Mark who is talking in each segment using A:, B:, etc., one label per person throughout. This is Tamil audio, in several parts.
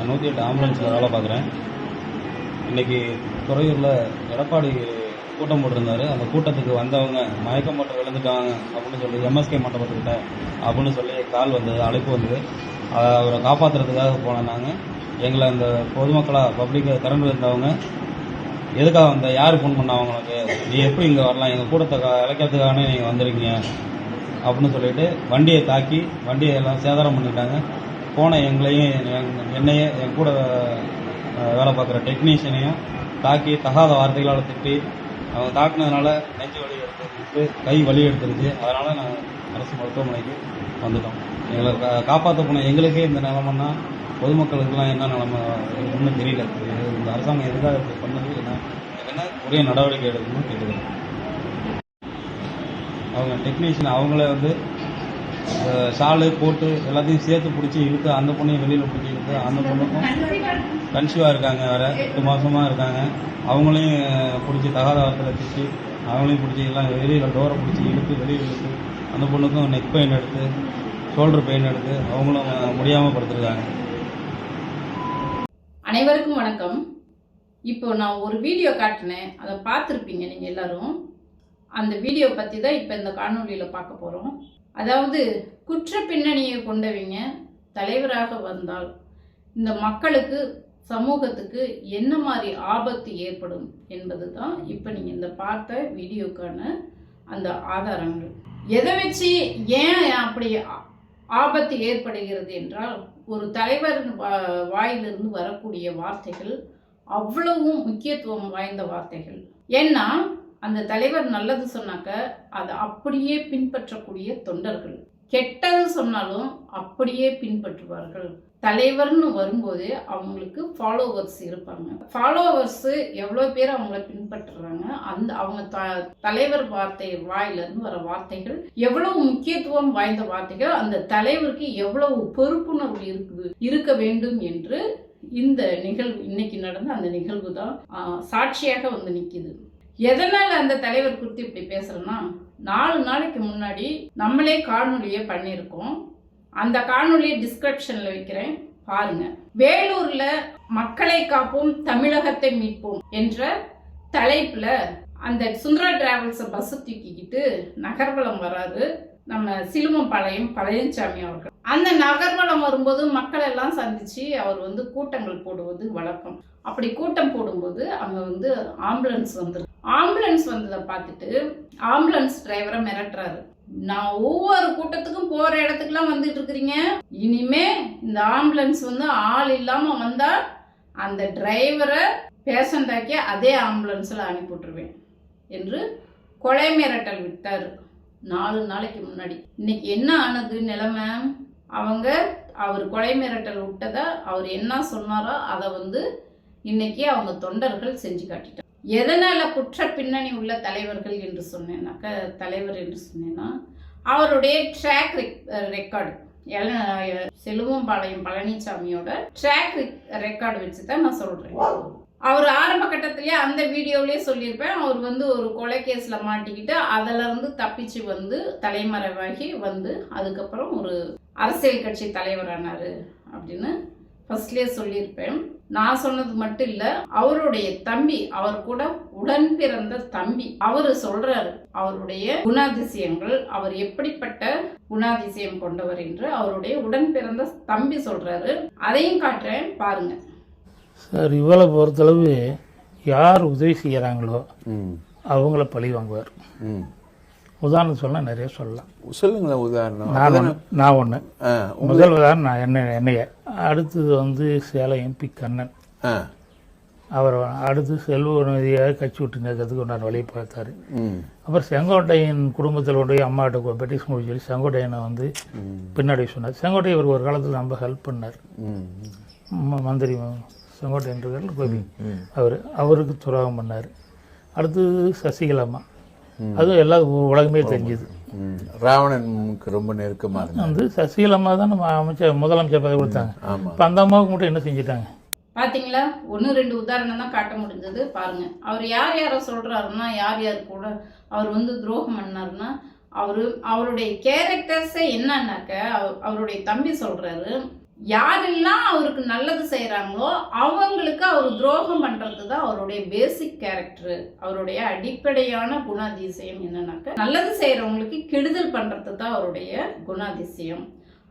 A: நான் நூற்றி எட்டு ஆம்புலன்ஸில் வேலை பார்க்குறேன். இன்னைக்கு துறையூரில் எடப்பாடி கூட்டம் போட்டிருந்தாரு. அந்த கூட்டத்துக்கு வந்தவங்க மயக்கம் மட்டும் விழுந்துட்டாங்க அப்படின்னு சொல்லி எம்எஸ்கே மண்டபத்துக்கிட்ட அப்படின்னு சொல்லி கால் வந்தது அழைப்பு வந்தது. அதை அவரை காப்பாற்றுறதுக்காக போன நாங்கள் எங்களை அந்த பொதுமக்களாக பப்ளிக்காக திறந்து இருந்தவங்க எதுக்காக வந்த? யார் ஃபோன் பண்ணா உங்களுக்கு நீ எப்படி இங்கே வரலாம்? எங்கள் கூட்டத்தை க- நீங்கள் வந்திருக்கீங்க. அப்படின்னு சொல்லிட்டு வண்டியை தாக்கி வண்டியை எல்லாம் சேதாரம் பண்ணிட்டாங்க. போன எங்களையும் எங்க- என்னையே என் கூட வேலை பார்க்குற டெக்னீஷியனையும் தாக்கி தகாத வார்த்தைகளால் திட்டி அவங்க தாக்குனதுனால நெஞ்சு வலி எடுத்துருச்சு கை வலி எடுத்துருச்சு. அதனால் நாங்கள் அரசு மருத்துவமனைக்கு வந்துட்டோம். எங்களை கா- காப்பாற்ற போன எங்களுக்கே இந்த நிலமைன்னா பொதுமக்களுக்கெல்லாம் என்ன நிலமை ஒன்றும் தெரியல. இந்த அரசாங்கம் எதுக்காக இப்படி பண்ணது என்ன என்ன உரிய நடவடிக்கை எடுக்கணும்னு கேட்டுக்கிறேன். அவங்க டெக்னீஷியன் அவங்களே வந்து ஷாலு போட்டு எல்லாத்தையும் சேர்த்து பிடிச்சி இழுத்து அந்த பொண்ணையும் வெளியில் பிடிச்சி இழுத்து அந்த பொண்ணுக்கும் கன்சியூவாக இருக்காங்க வேற எட்டு மாதமாக இருக்காங்க. அவங்களையும் பிடிச்சி தகாத வாரத்தில் திட்டி அவங்களையும் பிடிச்சி எல்லாம் வெளியில் டோரை பிடிச்சி இழுத்து வெளியில் இழுத்து அந்த பொண்ணுக்கும் நெக் பெயின் எடுத்து ஷோல்டர் பெயின் எடுத்து அவங்களும் முடியாமல் படுத்துருக்காங்க.
B: அனைவருக்கும் வணக்கம். இப்போ நான் ஒரு வீடியோ காட்டினேன். அதை பார்த்துருப்பீங்க நீங்கள் எல்லாரும். அந்த வீடியோ பற்றி தான் இப்போ இந்த காணொலியில் பார்க்க போகிறோம் அதாவது குற்ற பின்னணியை கொண்டவங்க தலைவராக வந்தால் இந்த மக்களுக்கு சமூகத்துக்கு என்ன மாதிரி ஆபத்து ஏற்படும் என்பது தான் இப்போ நீங்கள் இந்த பார்த்த வீடியோக்கான அந்த ஆதாரங்கள். எதை வச்சு ஏன் அப்படி ஆபத்து ஏற்படுகிறது என்றால் ஒரு தலைவர் வா- வாயிலிருந்து வரக்கூடிய வார்த்தைகள் அவ்வளவும் முக்கியத்துவம் வாய்ந்த வார்த்தைகள். ஏன்னா அந்த தலைவர் நல்லது சொன்னாக்க அதை அப்படியே பின்பற்றக்கூடிய தொண்டர்கள். கெட்டது சொன்னாலும் அப்படியே பின்பற்றுவார்கள். தலைவர்னு வரும்போது அவங்களுக்கு ஃபாலோவர்ஸ் இருப்பாங்க. ஃபாலோவர்ஸ் எவ்வளோ பேர் அவங்கள பின்பற்றுறாங்க அந்த அவங்க த தலைவர் வார்த்தை வாயிலிருந்து வர வார்த்தைகள் எவ்வளவு முக்கியத்துவம் வாய்ந்த வார்த்தைகள் அந்த தலைவருக்கு எவ்வளவு பொறுப்புணர்வு இருக்குது இருக்க வேண்டும் என்று இந்த நிகழ்வு இன்னைக்கு நடந்த அந்த நிகழ்வு தான் சாட்சியாக வந்து நிற்கிது எதனால் அந்த தலைவர் குறித்து இப்படி பேசுகிறேன்னா நாலு நாளைக்கு முன்னாடி நம்மளே காணொலியை பண்ணியிருக்கோம். அந்த காணொலியை டிஸ்கிரிப்ஷனில் வைக்கிறேன். பாருங்க. வேலூர்ல மக்களை காப்போம் தமிழகத்தை மீட்போம் என்ற தலைப்புல அந்த சுந்தரா டிராவல்ஸை பஸ் தூக்கிக்கிட்டு நகர்வலம் வராரு நம்ம சிலுமம்பாளையம் பழனிசாமி அவர்கள். அந்த நகர்வலம் வரும்போது மக்கள் எல்லாம் சந்திச்சு அவர் வந்து கூட்டங்கள் போடுவது வழக்கம். அப்படி கூட்டம் போடும்போது அங்க வந்து ஆம்புலன்ஸ் வந்து ஆம்புலன்ஸ் வந்ததை பார்த்துட்டு ஆம்புலன்ஸ் டிரைவரை மிரட்டுறாரு. நான் ஒவ்வொரு கூட்டத்துக்கும் போற இடத்துக்குலாம் வந்துட்டு இருக்கிறீங்க. இனிமே இந்த ஆம்புலன்ஸ் வந்து ஆள் இல்லாம வந்தா அந்த டிரைவரை பேஷண்டாக்கி அதே ஆம்புலன்ஸில் அனுப்பிவிட்டுருவேன் என்று கொலை மிரட்டல் விட்டார். நாலு நாளைக்கு முன்னாடி. இன்னைக்கு என்ன ஆனது நிலைமை? அவங்க அவர் கொலை மிரட்டல் விட்டதை? அவர் என்ன சொன்னாரோ அதை வந்து இன்னைக்கு அவங்க தொண்டர்கள் செஞ்சு காட்டிட்டார் எதனால் குற்ற பின்னணி உள்ள தலைவர்கள் என்று சொன்னேன்னாக்க தலைவர் என்று சொன்னேன்னா அவருடைய ட்ராக் ரெக்கார்டு செலுவம்பாளையம் பழனிசாமியோட ட்ராக் ரெக்கார்டு வச்சு தான் நான் சொல்கிறேன் அவர் ஆரம்ப கட்டத்திலே அந்த வீடியோவிலேயே சொல்லியிருப்பேன். அவர் வந்து ஒரு கொலை கேஸில் மாட்டிக்கிட்டு அதில் இருந்து தப்பிச்சு வந்து தலைமறைவாகி வந்து அதுக்கப்புறம் ஒரு அரசியல் கட்சி தலைவரானார் அப்படின்னு ஃபர்ஸ்ட்லேயே சொல்லியிருப்பேன். நான் சொன்னது மட்டும் இல்ல அவருடைய தம்பி அவர் கூட உடன் பிறந்த தம்பி அவரு சொல்றாரு அவருடைய குணாதிசயங்கள் அவர் எப்படிப்பட்ட குணாதிசயம் கொண்டவர் என்று அவருடைய உடன் பிறந்த தம்பி சொல்றாரு. அதையும் காட்டுறேன் பாருங்க.
C: சார் இவளை பொறுத்தளவு யார் உதவி செய்கிறாங்களோ அவங்கள பழி வாங்குவார். உதாரணம் சொன்னால் நிறைய சொல்லலாம்.
D: சொல்லுங்களேன் உதாரணம்.
C: நான் ஒன்று நான் ஒன்று முதல் உதாரணம் நான் என்ன என்னைய. அடுத்தது வந்து சேலம் எம்பி கண்ணன். அவர் அடுத்து செல்வநிதியாக கட்சி விட்டு நிற்கிறதுக்கு உண்டான வழியை பார்த்தாரு. அப்புறம் செங்கோட்டையன் குடும்பத்தில் கொண்டு போய் அம்மாட்ட பெட்டிஷன் முடிச்சு சொல்லி செங்கோட்டையனை வந்து பின்னாடி சொன்னார். செங்கோட்டை இவருக்கு ஒரு காலத்தில் ரொம்ப ஹெல்ப் பண்ணார். மந்திரி செங்கோட்டையன் இருக்கார் கோபி. அவர் அவருக்கு துரோகம் பண்ணார். அடுத்தது சசிகலாமா அதுவும் எல்லா உலகமே தெரிஞ்சுது.
D: ம். ராவணனுக்கு ரொம்ப நெருக்கமா இருந்தார்.
C: வந்து சசிகலாமா தான் நம்ம அமைச்சர் முதலமைச்சர் பதவி கொடுத்தாங்க. இப்போ அந்த அம்மாவுக்கு மட்டும் என்ன செஞ்சிட்டாங்க?
B: பாத்தீங்களா? ஒன்று ரெண்டு உதாரணம் தான் காட்ட முடிஞ்சது. பாருங்க. அவர் யார் யாரை சொல்றாருன்னா யார் யார் கூட அவர் வந்து துரோகம் பண்ணாருன்னா அவரு அவருடைய கேரக்டர்ஸே என்னன்னாக்க அவ- அவருடைய தம்பி சொல்றாரு யாரெல்லாம் அவருக்கு நல்லது செய்கிறாங்களோ அவங்களுக்கு அவர் துரோகம் பண்ணுறது தான் அவருடைய பேசிக் கேரக்டர் அவருடைய அடிப்படையான குணாதிசயம் என்னன்னாக்க நல்லது செய்கிறவங்களுக்கு கெடுதல் பண்ணுறது தான் அவருடைய குணாதிசயம்.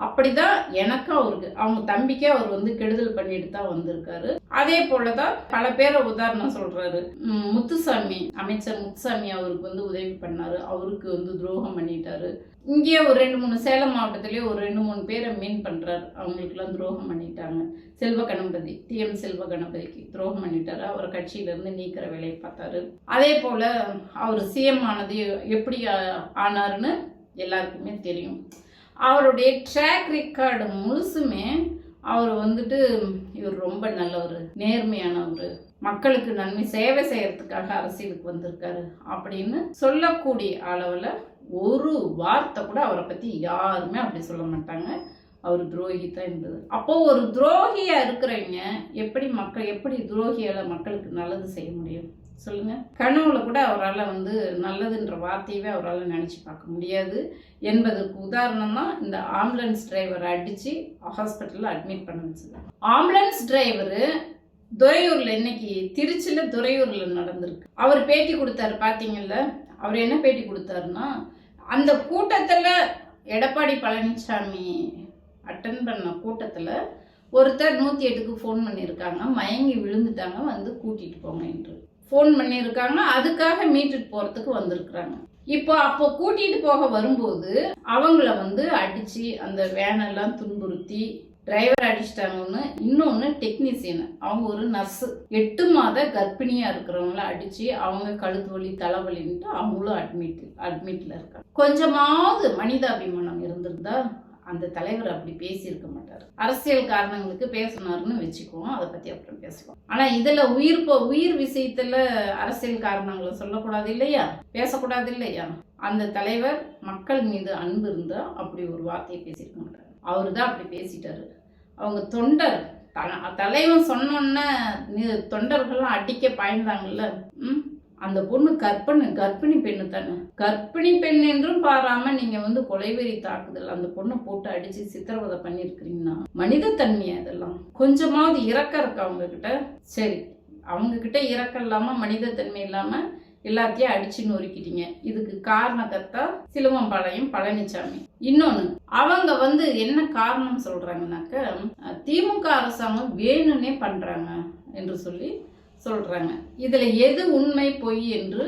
B: அப்படிதான் எனக்கும் அவருக்கு அவங்க தம்பிக்கே அவர் வந்து கெடுதல் பண்ணிட்டு தான் வந்திருக்காரு. அதே போலதான் பல பேரை உதாரணம் சொல்றாரு. முத்துசாமி அமைச்சர் முத்துசாமி அவருக்கு வந்து உதவி பண்ணாரு. அவருக்கு வந்து துரோகம் பண்ணிட்டாரு. இங்கேயே ஒரு ரெண்டு மூணு சேலம் மாவட்டத்திலேயே ஒரு ரெண்டு மூணு பேரை மீன் பண்றாரு. அவங்களுக்குலாம் துரோகம் பண்ணிட்டாங்க. செல்வ கணபதி டிஎம் செல்வ கணபதிக்கு துரோகம் பண்ணிட்டாரு. அவரை கட்சியில இருந்து நீக்கிற வேலையை பார்த்தாரு. அதே போல அவர் சிஎம் ஆனது எப்படி ஆனாருன்னு எல்லாருக்குமே தெரியும். அவருடைய ட்ராக் ரெக்கார்டு முழுசுமே அவர் வந்துட்டு இவர் ரொம்ப நல்லவர் நேர்மையானவர். மக்களுக்கு நன்மை சேவை செய்யறதுக்காக அரசியலுக்கு வந்திருக்காரு அப்படின்னு சொல்லக்கூடிய அளவில் ஒரு வார்த்தை கூட அவரை பற்றி யாருமே அப்படி சொல்ல மாட்டாங்க. அவர் துரோகி தான் இருந்தது அப்போ ஒரு துரோகியா இருக்கிறவங்க எப்படி மக்கள் எப்படி துரோகியால மக்களுக்கு நல்லது செய்ய முடியும்? சொல்லுங்கள் கனவுல கூட அவரால் வந்து நல்லதுன்ற வார்த்தையவே அவரால் நினச்சி பார்க்க முடியாது. என்பதற்கு உதாரணமாக இந்த ஆம்புலன்ஸ் டிரைவரை அடித்து ஹாஸ்பிட்டலில் அட்மிட் பண்ண ஆம்புலன்ஸ் டிரைவரு துறையூரில் இன்னைக்கு திருச்சியில் துறையூரில் நடந்திருக்கு. அவர் பேட்டி கொடுத்தாரு பார்த்தீங்கல்ல அவர் என்ன பேட்டி கொடுத்தாருன்னா அந்த கூட்டத்தில் எடப்பாடி பழனிசாமி அட்டன் பண்ண கூட்டத்தில் ஒருத்தர் நூற்றி எட்டுக்கு ஃபோன் பண்ணியிருக்காங்க. மயங்கி விழுந்துட்டாங்க. வந்து கூட்டிகிட்டு போங்க என்று ஃபோன் பண்ணியிருக்காங்க அதுக்காக மீட்டுட்டு போகிறதுக்கு வந்திருக்கிறாங்க. இப்போ அப்போ கூட்டிகிட்டு போக வரும்போது அவங்கள வந்து அடித்து அந்த வேனெல்லாம் துன்புறுத்தி டிரைவர் அடிச்சிட்டாங்கன்னு இன்னொன்று டெக்னீசியன் அவங்க ஒரு நர்ஸு எட்டு மாத கர்ப்பிணியாக இருக்கிறவங்கள அடித்து அவங்க கழுத்து வலி தலைவலின்ட்டு அவங்களும் அட்மிட் அட்மிட்டில் இருக்காங்க. கொஞ்சமாவது மனிதாபிமானம் இருந்திருந்தா அந்த தலைவர் அப்படி பேசியிருக்க மாட்டார். அரசியல் காரணங்களுக்கு பேசினார்னு வச்சுக்குவோம் அதை பற்றி அப்புறம் பேசுவோம். ஆனால் இதில் உயிர் உயிர் விஷயத்தில் அரசியல் காரணங்களை சொல்லக்கூடாது இல்லையா? பேசக்கூடாது இல்லையா? அந்த தலைவர் மக்கள் மீது அன்பு இருந்தால் அப்படி ஒரு வார்த்தையை பேசியிருக்க மாட்டார். அவர் தான் அப்படி பேசிட்டாரு. அவங்க தொண்டர் தலைவன் சொன்னோன்னே தொண்டர்கள்லாம் அடிக்க பாய்ந்தாங்கல்ல? ம்? அந்த பொண்ணு கற்பனை கர்ப்பிணி பெண்ணு தானே. கர்ப்பிணி பெண் என்றும் பாராம நீங்க வந்து கொலைவெறி தாக்குதல் அந்த பொண்ணை போட்டு அடிச்சு சித்திரவதை பண்ணிருக்கிறீங்கன்னா மனிதத்தன்மை அதெல்லாம் கொஞ்சமாவது இறக்கம் இருக்கு அவங்க கிட்ட சரி அவங்க கிட்ட இறக்கம் இல்லாம மனிதத்தன்மை இல்லாம எல்லாத்தையும் அடிச்சு நொறுக்கிட்டீங்க. இதுக்கு காரணக்கர்த்தா சிலுவம்பாளையம் பழனிசாமி இன்னொன்னு அவங்க வந்து என்ன காரணம் சொல்றாங்கன்னாக்க திமுக அரசாங்கம் வேணும்னே பண்றாங்க என்று சொல்லி சொல்கிறாங்க இதில் எது உண்மை பொய் என்று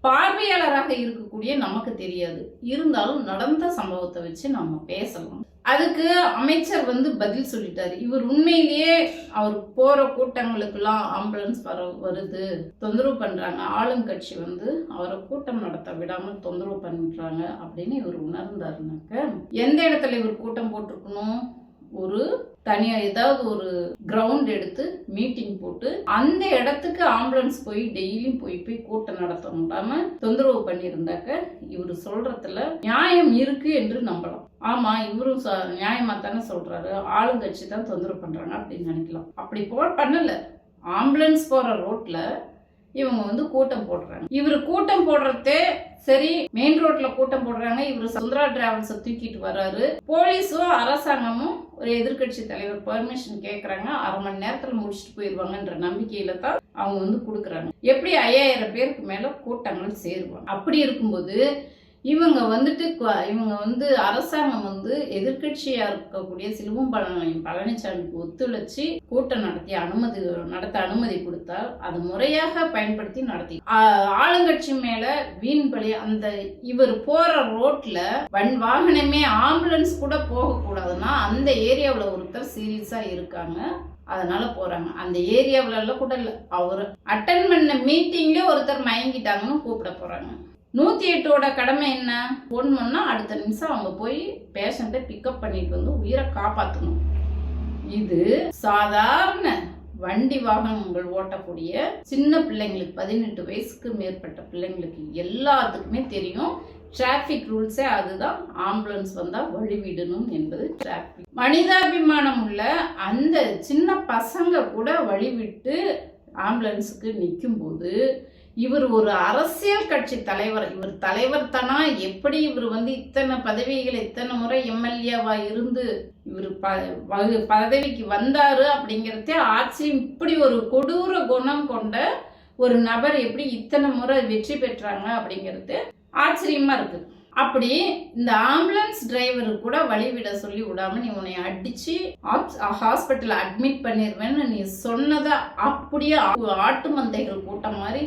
B: பார்வையாளராக இருக்கக்கூடிய நமக்கு தெரியாது. இருந்தாலும் நடந்த சம்பவத்தை வச்சு நம்ம பேசலாம். அதுக்கு அமைச்சர் வந்து பதில் சொல்லிட்டாரு. இவர் உண்மையிலேயே அவர் போற கூட்டங்களுக்கெல்லாம் ஆம்புலன்ஸ் வர வருது. தொந்தரவு பண்றாங்க. ஆளுங்கட்சி வந்து அவரை கூட்டம் நடத்த விடாம தொந்தரவு பண்றாங்க அப்படின்னு இவர் உணர்ந்தாருனாக்க எந்த இடத்துல இவர் கூட்டம் போட்டிருக்கணும்? ஒரு தனியா ஏதாவது ஒரு கிரவுண்ட் எடுத்து மீட்டிங் போட்டு அந்த இடத்துக்கு ஆம்புலன்ஸ் போய் டெய்லியும் போய் போய் கூட்டம் நடத்த முடியாம தொந்தரவு பண்ணியிருந்தாக்க இவர் சொல்றதுல நியாயம் இருக்கு என்று நம்பலாம். ஆமா இவரும் ச- நியாயமா தானே சொல்றாரு. ஆளுங்கட்சி தான் தொந்தரவு பண்றாங்க அப்படின்னு நினைக்கலாம். அப்படி போ பண்ணல. ஆம்புலன்ஸ் போற ரோட்ல இவங்க வந்து கூட்டம் போடுறாங்க. இவர் கூட்டம் போடுறதே சரி மெயின் ரோட்ல கூட்டம் போடுறாங்க. இவர் சுந்தரா டிராவல்ஸை தூக்கிட்டு வர்றாரு போலீஸும் அரசாங்கமும் ஒரு எதிர்க்கட்சி தலைவர் பெர்மிஷன் கேட்குறாங்க அரை மணி நேரத்தில் முடிச்சுட்டு போயிடுவாங்கன்ற நம்பிக்கையில தான் அவங்க வந்து கொடுக்குறாங்க. எப்படி ஐயாயிரம் பேருக்கு மேல கூட்டங்கள் சேருவாங்க. அப்படி இருக்கும்போது இவங்க வந்துட்டு இவங்க வந்து அரசாங்கம் வந்து எதிர்கட்சியா இருக்கக்கூடிய சிலுவம்பாளையம் பழனிசாமிக்கு ஒத்துழைச்சி கூட்டம் நடத்தி அனுமதி நடத்த அனுமதி கொடுத்தால் அது முறையாக பயன்படுத்தி நடத்தி. ஆளுங்கட்சி மேல வீண் பலி அந்த இவர் போற ரோட்ல வன் வாகனமே ஆம்புலன்ஸ் கூட போகக்கூடாதுன்னா அந்த ஏரியாவில் ஒருத்தர் சீரியஸா இருக்காங்க. அதனால போறாங்க. அந்த ஏரியாவில கூட இல்லை. அவர் அட்டன் பண்ண மீட்டிங்ல ஒருத்தர் மயங்கிட்டாங்கன்னு கூப்பிட போறாங்க. நூத்தி எட்டோட கடமை என்ன? ஃபோன் அடுத்த நிமிஷம் அவங்க போய் பேஷண்ட்டை பிக்கப் பண்ணிட்டு வந்து உயிரை காப்பாற்றணும் இது சாதாரண வண்டி வாகனங்கள் ஓட்டக்கூடிய சின்ன பிள்ளைங்களுக்கு பதினெட்டு வயசுக்கு மேற்பட்ட பிள்ளைங்களுக்கு எல்லாத்துக்குமே தெரியும். டிராஃபிக் ரூல்ஸே அதுதான். ஆம்புலன்ஸ் வந்தால் வழிவிடணும் என்பது டிராஃபிக் மனிதாபிமானம் உள்ள அந்த சின்ன பசங்க கூட வழிவிட்டு ஆம்புலன்ஸுக்கு நிற்கும்போது இவர் ஒரு அரசியல் கட்சி தலைவர். இவர் தலைவர் தானா? எப்படி இவர் வந்து இத்தனை பதவிகள் இத்தனை முறை எம்எல்ஏவா இருந்து இவர் ப பதவிக்கு வந்தாரு அப்படிங்கிறதே ஆச்சரியம் இப்படி ஒரு கொடூர குணம் கொண்ட ஒரு நபர் எப்படி இத்தனை முறை வெற்றி பெற்றாங்க அப்படிங்கிறது ஆச்சரியமா இருக்கு. அப்படி இந்த ஆம்புலன்ஸ் டிரைவர் கூட வழிவிட சொல்லி விடாம நீ உன்னை அடிச்சு ஹாஸ்பிட்டல் அட்மிட் பண்ணிடுவேன்னு நீ சொன்னதை அப்படியே ஆட்டு மந்தைகள் கூட்டம் மாதிரி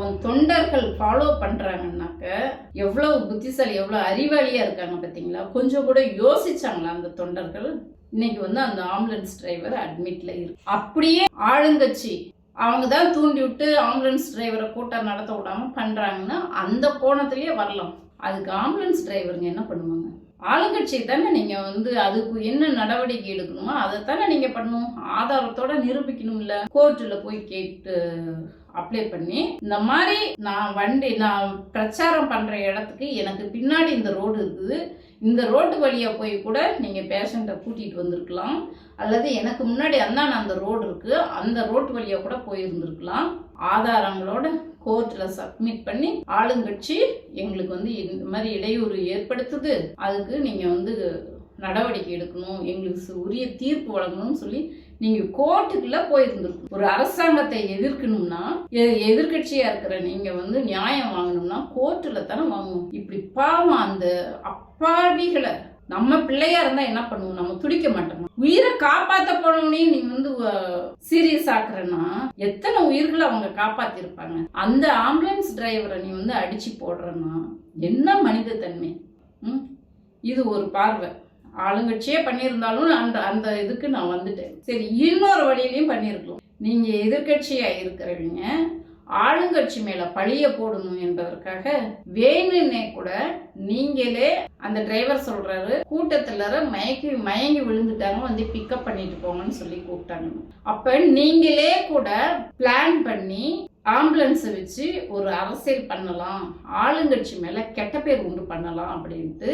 B: உன் தொண்டர்கள் ஃபாலோ பண்ணுறாங்கன்னாக்க எவ்வளோ புத்திசாலி எவ்வளோ அறிவாளியாக இருக்காங்க பார்த்தீங்களா கொஞ்சம் கூட யோசிச்சாங்களா அந்த தொண்டர்கள்? இன்னைக்கு வந்து அந்த ஆம்புலன்ஸ் டிரைவர் அட்மிட்ல இருக்கு அப்படியே ஆளுங்கட்சி அவங்க தான் தூண்டி விட்டு ஆம்புலன்ஸ் டிரைவரை கூட்டம் நடத்த விடாம பண்றாங்கன்னா அந்த கோணத்திலேயே வரலாம். அதுக்கு ஆம்புலன்ஸ் டிரைவருங்க என்ன பண்ணுவாங்க? ஆளுங்கட்சி தானே நீங்கள் வந்து அதுக்கு என்ன நடவடிக்கை எடுக்கணுமோ அதை தானே நீங்கள் பண்ணணும். ஆதாரத்தோட நிரூபிக்கணும்ல. கோர்ட்டில் போய் கேட்டு அப்ளை பண்ணி இந்த மாதிரி நான் வண்டி நான் பிரச்சாரம் பண்ற இடத்துக்கு எனக்கு பின்னாடி இந்த ரோடு இருக்குது. இந்த ரோட்டு வழியாக போய் கூட நீங்கள் பேஷண்ட்டை கூட்டிகிட்டு வந்திருக்கலாம். அல்லது எனக்கு முன்னாடி அந்தாண்ட அந்த ரோடு இருக்குது அந்த ரோட்டு வழியாக கூட போயிருந்துருக்கலாம். ஆதாரங்களோட கோர்ட்டில் சப்மிட் பண்ணி ஆளுங்கட்சி எங்களுக்கு வந்து இந்த மாதிரி இடையூறு ஏற்படுத்துது. அதுக்கு நீங்கள் வந்து நடவடிக்கை எடுக்கணும். எங்களுக்கு சு- உரிய தீர்ப்பு வழங்கணும்னு சொல்லி நீங்க கோர்ட்டுக்குள்ள போயிருந்திருக்கும் ஒரு அரசாங்கத்தை எதிர்க்கணும்னா எதிர்கட்சியா இருக்கிற நீங்க வந்து நியாயம் வாங்கணும்னா கோர்ட்டுல தானே வாங்கணும். இப்படி பாவம் அந்த அப்பாவிகளை. நம்ம பிள்ளையா இருந்தா என்ன பண்ணுவோம்? நம்ம துடிக்க மாட்டோம்? உயிரை காப்பாத்த போனவனே நீ வந்து சீரியஸ் ஆக்குறன்னா எத்தனை உயிர்களை அவங்க காப்பாத்திருப்பாங்க? அந்த ஆம்புலன்ஸ் டிரைவரை நீ வந்து அடிச்சு போடுறன்னா என்ன மனித தன்மை ம்? இது ஒரு பார்வை. ஆளுங்கட்சியே பண்ணியிருந்தாலும் அந்த அந்த இதுக்கு நான் வந்துட்டேன். சரி இன்னொரு வழியிலையும் பண்ணியிருக்கலாம். நீங்கள் எதிர்கட்சியாக இருக்கிறவங்க ஆளுங்கட்சி மேல பழிய போடணும் என்பதற்காக வேணும்னே கூட நீங்களே அந்த டிரைவர் சொல்றாரு கூட்டத்துல மயக்கி மயங்கி விழுந்துட்டாங்க வந்து பிக்கப் பண்ணிட்டு போங்கன்னு சொல்லி கூப்பிட்டாங்க. அப்ப நீங்களே கூட பிளான் பண்ணி ஆம்புலன்ஸை வச்சு ஒரு அரசியல் பண்ணலாம் ஆளுங்கட்சி மேல கெட்ட பேர் உண்டு பண்ணலாம் அப்படின்ட்டு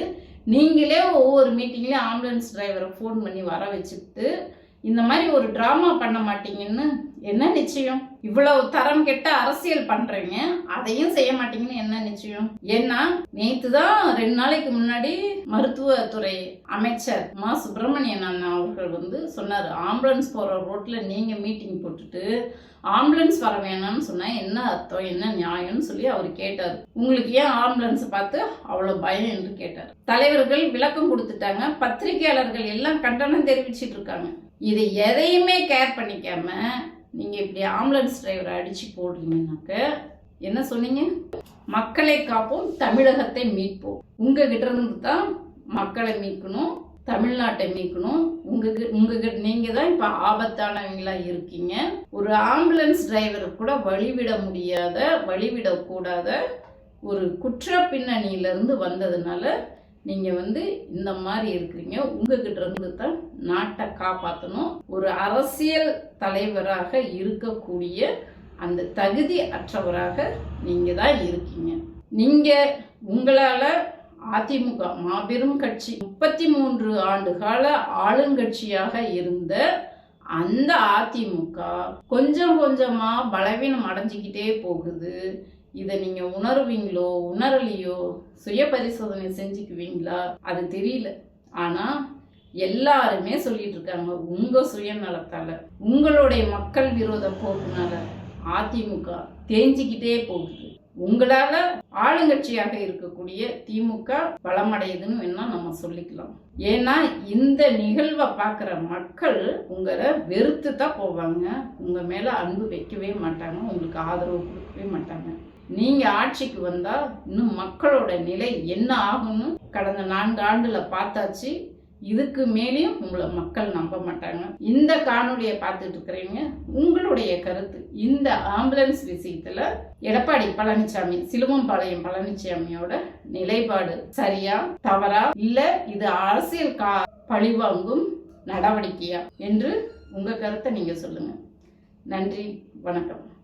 B: நீங்களே ஒவ்வொரு மீட்டிங்லேயும் ஆம்புலன்ஸ் டிரைவரை ஃபோன் பண்ணி வர வச்சுட்டு இந்த மாதிரி ஒரு டிராமா பண்ண மாட்டீங்கன்னு என்ன நிச்சயம்? இவ்வளவு தரம் கெட்ட அரசியல் பண்றீங்க அதையும் செய்ய மாட்டீங்கன்னு என்ன நிச்சயம்? ஏன்னா நேத்து தான் ரெண்டு நாளைக்கு முன்னாடி மருத்துவத்துறை அமைச்சர் மா. சுப்பிரமணியன் அண்ணா அவர்கள் வந்து சொன்னாரு ஆம்புலன்ஸ் போற ரோட்ல நீங்க மீட்டிங் போட்டுட்டு ஆம்புலன்ஸ் வர வேணாம்னு சொன்னா என்ன அர்த்தம் என்ன நியாயம்னு சொல்லி அவர் கேட்டார். உங்களுக்கு ஏன் ஆம்புலன்ஸ் பார்த்து அவ்வளவு பயம்? என்று கேட்டார். தலைவர்கள் விளக்கம் கொடுத்துட்டாங்க பத்திரிகையாளர்கள் எல்லாம் கண்டனம் தெரிவிச்சிட்டு இருக்காங்க. இதை எதையுமே கேர் பண்ணிக்காம நீங்கள் இப்படி ஆம்புலன்ஸ் டிரைவரை அடித்து போடுறீங்கனாக்க என்ன சொன்னீங்க? மக்களை காப்போம் தமிழகத்தை மீட்போம். உங்ககிட்ட இருந்து தான் மக்களை மீட்கணும் தமிழ்நாட்டை மீட்கணும். உங்ககிட்ட உங்ககிட்ட நீங்க தான் இப்ப ஆபத்தானவங்களா இருக்கீங்க. ஒரு ஆம்புலன்ஸ் டிரைவர் கூட வழிவிட முடியாத வழிவிடக்கூடாத ஒரு குற்ற பின்னணியிலிருந்து வந்ததுனால நீங்கள் வந்து இந்த மாதிரி இருக்கிறீங்க. உங்ககிட்ட இருந்து தான் நாட்டை காப்பாற்றணும் ஒரு அரசியல் தலைவராக இருக்கக்கூடிய அந்த தகுதி அற்றவராக நீங்கள் தான் இருக்கீங்க. நீங்கள் உங்களால் அதிமுக மாபெரும் கட்சி முப்பத்தி மூன்று ஆண்டு கால ஆளுங்கட்சியாக இருந்த அந்த அதிமுக கொஞ்சம் கொஞ்சமாக பலவீனம் அடைஞ்சிக்கிட்டே போகுது. இதை நீங்க உணர்வீங்களோ உணரலையோ சுய பரிசோதனை செஞ்சுக்குவீங்களா? அது தெரியல. ஆனா எல்லாருமே சொல்லிட்டு இருக்காங்க உங்க சுயநலத்தால. உங்களுடைய மக்கள் விரோத போக்குனால அதிமுக தேஞ்சிக்கிட்டே போகுது. உங்களால ஆளுங்கட்சியாக இருக்கக்கூடிய திமுக பலமடையுதுன்னு வேணா நம்ம சொல்லிக்கலாம். ஏன்னா இந்த நிகழ்வை பார்க்குற மக்கள் உங்களை வெறுத்து தான் போவாங்க. உங்கள் மேலே அன்பு வைக்கவே மாட்டாங்க உங்களுக்கு ஆதரவு கொடுக்கவே மாட்டாங்க. நீங்க ஆட்சிக்கு வந்தா இன்னும் மக்களோட நிலை என்ன ஆகும்னு கடந்த நான்கு ஆண்டுல பார்த்தாச்சு. இதுக்கு மேலேயும் உங்களை மக்கள் நம்ப மாட்டாங்க. இந்த காணொளியை பார்த்துட்டு இருக்கிறீங்க உங்களுடைய கருத்து. இந்த ஆம்புலன்ஸ் விஷயத்துல எடப்பாடி பழனிசாமி சிலுவம்பாளையம் பழனிசாமியோட நிலைப்பாடு சரியா தவறா இல்ல இது அரசியல் கா பழிவாங்கும் நடவடிக்கையா? என்று உங்க கருத்தை நீங்க சொல்லுங்க. நன்றி வணக்கம்.